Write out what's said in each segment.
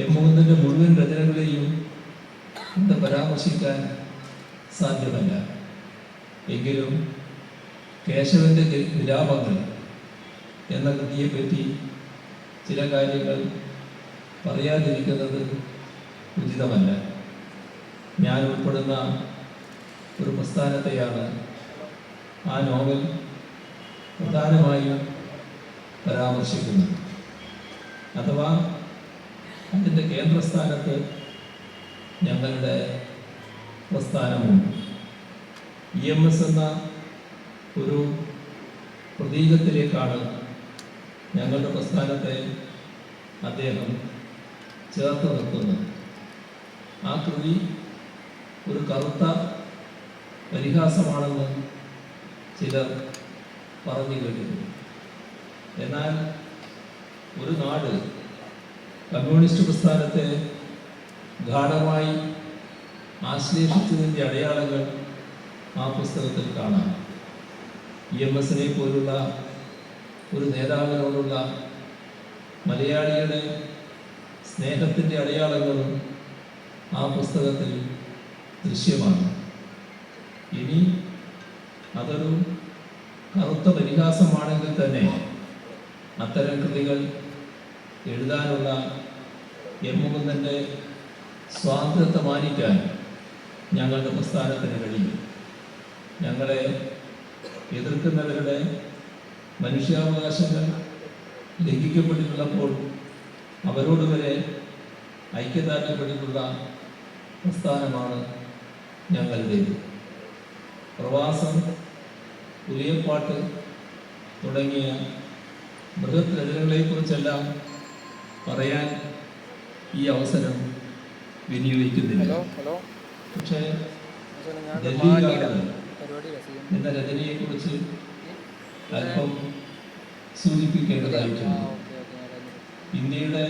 M മുകുന്ദന്റെ മുഴുവൻ രചനകളെയും ഇന്ന് പരാമർശിക്കാൻ സാധ്യമല്ല. എങ്കിലും കേശവന്റെ വിലാപങ്ങൾ എന്ന കൃതിയെപ്പറ്റി ചില കാര്യങ്ങൾ പറയാതിരിക്കുന്നത് ഉചിതമല്ല. ഞാൻ ഉൾപ്പെടുന്ന ഒരു പ്രസ്ഥാനത്തെയാണ് ആ നോവൽ പ്രധാനമായും പരാമർശിക്കുന്നത്. അഥവാ അതിന്റെ കേന്ദ്രസ്ഥാനത്ത് ഞങ്ങളുടെ പ്രസ്ഥാനമുണ്ട്. ഇ എം എസ് എന്ന ഒരു പ്രതീകത്തിലേക്കാണ് ഞങ്ങളുടെ പ്രസ്ഥാനത്തെ അദ്ദേഹം ചേർത്ത് നിർത്തുന്നത്. ആ കൃതി ഒരു കറുത്ത പരിഹാസമാണെന്ന് ചിലർ പറഞ്ഞു കേട്ടിരുന്നു. എന്നാൽ ഒരു നാട് കമ്മ്യൂണിസ്റ്റ് പ്രസ്ഥാനത്തെ ഗാഠമായി ആശ്ലേഷിച്ചതിന്റെ അടയാളങ്ങൾ ആ പുസ്തകത്തിൽ കാണാം. ഇ എം എസിനെ പോലുള്ള ഒരു നേതാവിനോടുള്ള മലയാളിയുടെ സ്നേഹത്തിന്റെ അടയാളങ്ങളും ആ പുസ്തകത്തിൽ ദൃശ്യമാണ്. ഇനി അതൊരു കറുത്ത പരിഹാസമാണെങ്കിൽ തന്നെ അത്തരം കൃതികൾ എഴുതാനുള്ള എം മുകുന്ദന്റെ സ്വാതന്ത്ര്യത്തെ മാനിക്കാൻ ഞങ്ങളുടെ പ്രസ്ഥാനത്തിന് കഴിയും ഞങ്ങളെ എതിർക്കുന്നവരുടെ മനുഷ്യാവകാശങ്ങൾ ലംഘിക്കപ്പെട്ടിട്ടുള്ളപ്പോൾ അവരോട് വരെ ഐക്യദാർഢ്യപ്പെട്ടിട്ടുള്ള പ്രസ്ഥാനമാണ് ഞങ്ങളുടേത്. പ്രവാസം പുലിയപ്പാട്ട് തുടങ്ങിയ ബൃഹത് രചനകളെക്കുറിച്ചെല്ലാം പറയാൻ ഈ അവസരം വിനിയോഗിക്കുന്നില്ല. പക്ഷേ എന്ന രചനയെ രചനയെക്കുറിച്ച് അല്പം സൂചിപ്പിക്കേണ്ടതായിട്ടുണ്ട്. ഇന്ത്യയുടെ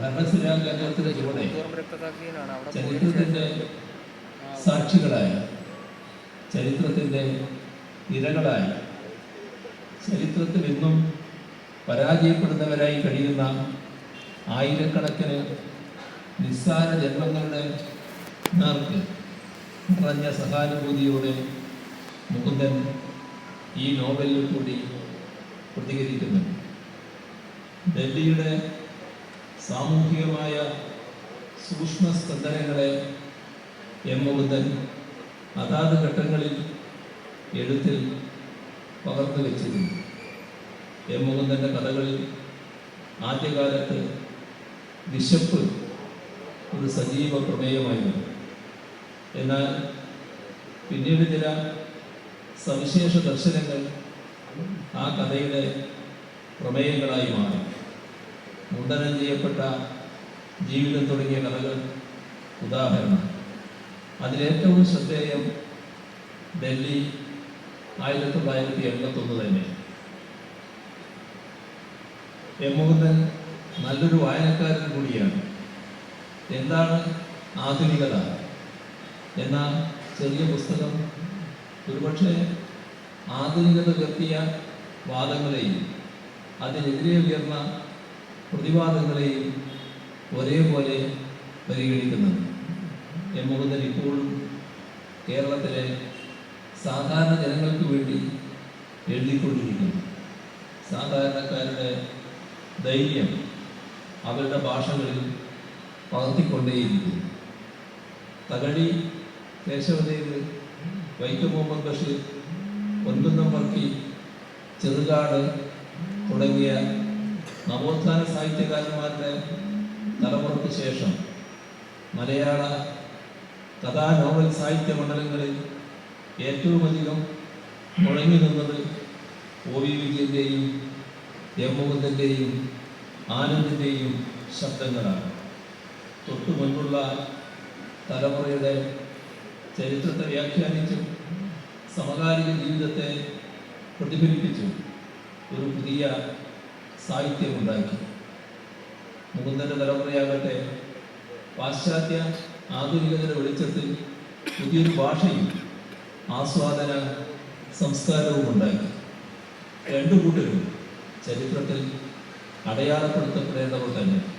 ഭരണസിരാ കേന്ദ്രത്തിന് ചുവടെ ചരിത്രത്തിന്റെ സാക്ഷികളായ ചരിത്രത്തിന്റെ ഇരകളായ ചരിത്രത്തിൽ ഇന്നും പരാജയപ്പെടുന്നവരായി കഴിയുന്ന ആയിരക്കണക്കിന് നിസ്സാര ജന്മങ്ങളുടെ നേർക്ക് നിറഞ്ഞ സഹാനുഭൂതിയോടെ മുകുന്ദൻ ഈ നോവലിൽ കൂടി പ്രതികരിക്കുന്നു ഡൽഹിയുടെ സാമൂഹികമായ സൂക്ഷ്മ സ്പന്ദനങ്ങളെ എം മുകുന്ദൻ അതാത് ഘട്ടങ്ങളിൽ എഴുത്തിൽ പകർന്നു വെച്ചിരുന്നു. എം മുകുന്ദന്റെ കഥകളിൽ ആദ്യകാലത്ത് വിശപ്പ് ഒരു സജീവ പ്രമേയമായിരുന്നു എന്നാൽ പിന്നീട് ചില സവിശേഷ ദർശനങ്ങൾ ആ കഥയുടെ പ്രമേയങ്ങളായി മാറി. മുണ്ടനം ചെയ്യപ്പെട്ട ജീവിതം തുടങ്ങിയ കഥകൾ ഉദാഹരണം. അതിലേറ്റവും ശ്രദ്ധേയം ഡൽഹി ആയിരത്തി തൊള്ളായിരത്തി എൺപത്തൊന്ന് തന്നെ. എം നല്ലൊരു വായനക്കാരൻ കൂടിയാണ്. എന്താണ് ആധുനികത? എന്ന ചെറിയ പുസ്തകം ഒരുപക്ഷെ ആധുനികത ഉയർത്തിയ വാദങ്ങളെയും അതിനെതിരെ ഉയർന്ന പ്രതിവാദങ്ങളെയും ഒരേപോലെ പരിഗണിക്കുന്നുണ്ട്. എം മുകുന്ദൻ ഇപ്പോഴും കേരളത്തിലെ സാധാരണ ജനങ്ങൾക്ക് വേണ്ടി എഴുതിക്കൊണ്ടിരിക്കുന്നു. സാധാരണക്കാരുടെ ധൈര്യം അവരുടെ ഭാഷകളിൽ പകർത്തിക്കൊണ്ടേയിരിക്കുന്നു. തകഴി കേശവദേവ് വൈക്കം മുഹമ്മദ് ബഷീർ ഒൻപതാം വർക്കി ചെറുകാട് തുടങ്ങിയ നവോത്ഥാന സാഹിത്യകാരന്മാരുടെ തലമുറയ്ക്ക് ശേഷം മലയാള കഥാ നോവൽ സാഹിത്യ മണ്ഡലങ്ങളിൽ ഏറ്റവും അധികം മുഴങ്ങി നിന്നത് ഒ വി വിജയന്റെയും എം ആനന്ദിന്റെയും ശബ്ദങ്ങളാണ്. തൊട്ടു മുൻപുള്ള തലമുറയുടെ ചരിത്രത്തെ വ്യാഖ്യാനിച്ചു സമകാലിക ജീവിതത്തെ പ്രതിഫലിപ്പിച്ചു ഒരു പുതിയ സാഹിത്യമുണ്ടാക്കി. മുകുന്ദന്റെ തലമുറയാകട്ടെ പാശ്ചാത്യ ആധുനികതയുടെ വെളിച്ചത്തിൽ പുതിയൊരു ഭാഷയും ആസ്വാദന സംസ്കാരവും ഉണ്ടാക്കി രണ്ടു കൂട്ടരും ചരിത്രത്തിൽ അടയാളപ്പെടുത്തപ്പെടേണ്ടവർ തന്നെ